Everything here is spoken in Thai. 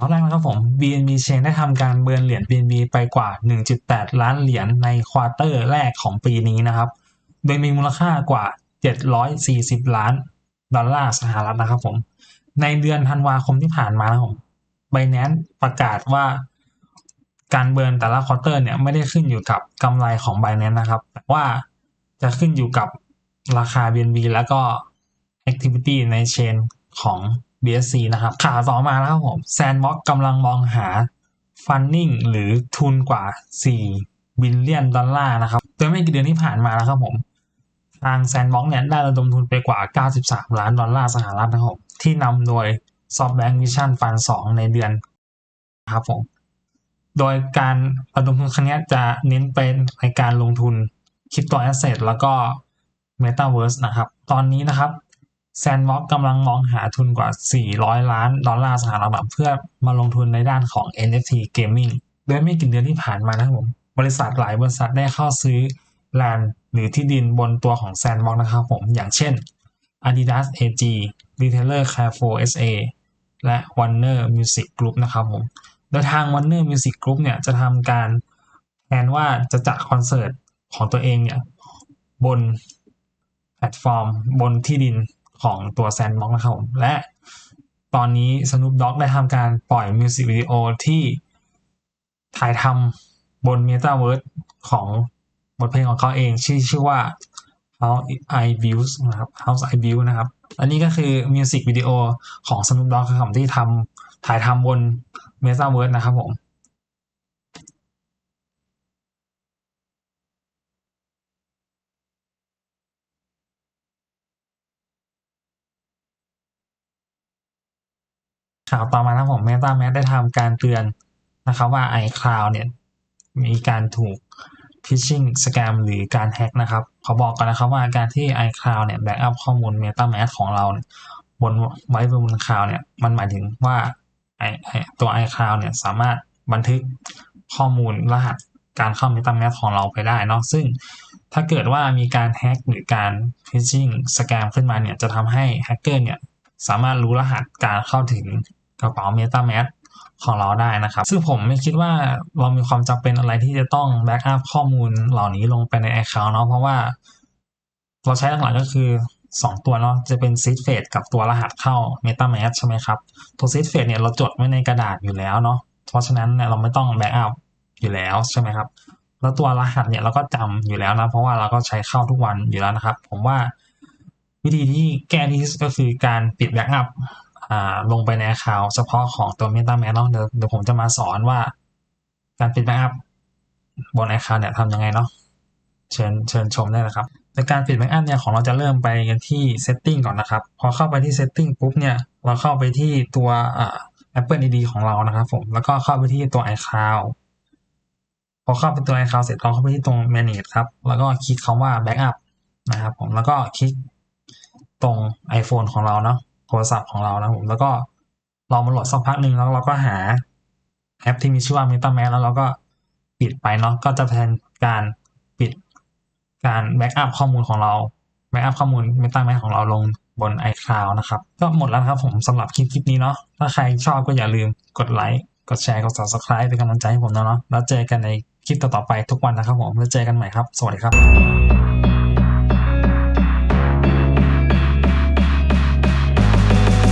ตอนแรกนะครับผม BNB Chain ได้ทำการเบิร์นเหรียญ BNB ไปกว่า 1.8 ล้านเหรียญในควอเตอร์แรกของปีนี้นะครับโดยมีมูลค่ากว่า 740 ล้านดอลลาร์สหรัฐนะครับผม ในเดือนธันวาคมที่ผ่านมานะครับผม Binance ประกาศว่าการเบิร์นแต่ละควอเตอร์เนี่ยไม่ได้ขึ้นอยู่กับกำไรของ Binance นะครับ แต่ว่าจะขึ้นอยู่กับราคา BNB แล้วก็ Activity ในเชนของ BSC นะครับ ข่าวต่อมาแล้วครับผม Sandbox กำลังมองหา Funding หรือทุนกว่า 4 บิลเลียนดอลลาร์นะครับโดยไม่กี่เดือนที่ผ่านมานะครับผมทาง Sandbox เนี่ยได้ระดมทุนไปกว่า 93 ล้านดอลลาร์สหรัฐนะครับที่นำโดย SoftBank Vision Fund 2 ในเดือนนะครับผม โดยการระดมทุนครั้งนี้จะเน้นเป็นในการลงทุนคริปโตแอสเซทแล้วก็ Metaverse นะครับ ตอนนี้นะครับ Sandbox กกำลังมองหาทุนกว่า 400 ล้านดอลลาร์สหรัฐเพื่อมาลงทุนในด้านของ NFT Gaming โดยไม่กี่เดือนที่ผ่านมานะครับผม บริษัทหลายบริษัทได้เข้าซื้อแลนด์หรือที่ดินบนตัวของ Sandbox นะครับผม อย่างเช่น Adidas AG Retailer c a r e f o u r SA และ Warner Music Group นะครับผม โดยทาง Warner Music Group เนี่ยจะทำการแทนว่าจะจัดคอนเสิร์ตของตัวเองเนี่ยบนแพลตฟอร์มบนที่ดิน ของตัว Sandbox นะครับผม และตอนนี้ Snoop Dogg ได้ทำการปล่อยมิวสิกวิดีโอที่ถ่ายทำบน Metaverse ของบทเพลงของเขาเองชื่อชื่อว่า How I view นะครับ How I View นะครับ อันนี้ก็คือมิวสิกวิดีโอของ Snoop Dogg ครับผมที่ทำถ่ายทำบน Metaverse นะครับผม ข่าวต่อมานะครับผม Meta m a s ได้ทำการเตือนนะครับว่า iCloud เนี่ยมีการถูก phishing scam หรือการแฮ็กนะครับเขาบอกกันนะครับว่าการที่ iCloud เนี่ยแบ็กอัพข้อมูล MetaMask ของเราเนี่ยบนไว้บน cloud เนี่ยมันหมายถึงว่าไอตัว iCloud เนี่ยสามารถบันทึกข้อมูลรหัสการเข้า MetaMask ของเราไปได้เนาะซึ่งถ้าเกิดว่ามีการแฮ็กหรือการ phishing scam ขึ้นมาเนี่ยจะทำให้แฮกเกอร์เนี่ยสามารถรู้รหัสการเข้าถึง กระเป๋า MetaMask ของเราได้นะครับ ซึ่งผมไม่คิดว่าเรามีความจำเป็นอะไรที่จะต้องแบ็กอัพข้อมูลเหล่านี้ลงไปใน Account เนาะเพราะว่า เราใช้หลักๆก็คือ 2 ตัวเนาะจะเป็น seed phrase กับตัวรหัสเข้า MetaMask ใช่ไหมครับตัว seed phrase เนี่ยเราจดไว้ในกระดาษอยู่แล้วเนาะเพราะฉะนั้นเนี่ยเราไม่ต้องแบ็กอัพอยู่แล้วใช่ไหมครับแล้วตัวรหัสเนี่ยเราก็จำอยู่แล้วนะ เพราะว่าเราก็ใช้เข้าทุกวันอยู่แล้วนะครับ ผมว่าวิธีที่แก้ที่สุดก็คือการปิดแบ็กอัพ ลงไปใน account เฉพาะของตัว MetaMask เนาะเดี๋ยวเดี๋ยวผมจะมาสอนว่าการปิดแบ็กอัพบน account เนี่ยทำยังไงเนาะเชิญเชิญชมได้นะครับ ในการปิดแบ็กอัพเนี่ยของเราจะเริ่มไปกันที่ setting ก่อนนะครับ พอเข้าไปที่ setting ปุ๊บเนี่ยเราเข้าไปที่ตัวอ่า Apple ID ของเรานะครับผมแล้วก็เข้าไปที่ตัว iCloud พอเข้าไปตัว iCloud เสร็จเราเข้าไปที่ตรง manage ครับแล้วก็คลิกคำว่า backup นะครับผมแล้วก็คลิกตรง iPhone ของเราเนาะ โทรศัพท์ของเรานะผมแล้วก็ลองมาโหลดสักพักหนึ่งแล้วเราก็หาแอปที่มีชื่อว่า MetaMask แล้วเราก็ปิดไปเนาะก็จะแทนการปิดการแบ็กอัพข้อมูลของเราแบ็กอัพข้อมูล MetaMask ของเราลงบน iCloud นะครับ ก็หมดแล้วครับผมสำหรับคลิปคลิปนี้เนาะถ้าใครชอบก็อย่าลืมกดไลค์กดแชร์กด subscribe เป็นกำลังใจให้ผมนะเนาะแล้วเจอกันในคลิปต่อๆไปทุกวันนะครับผมแล้วเจอกันใหม่ครับ สวัสดีครับ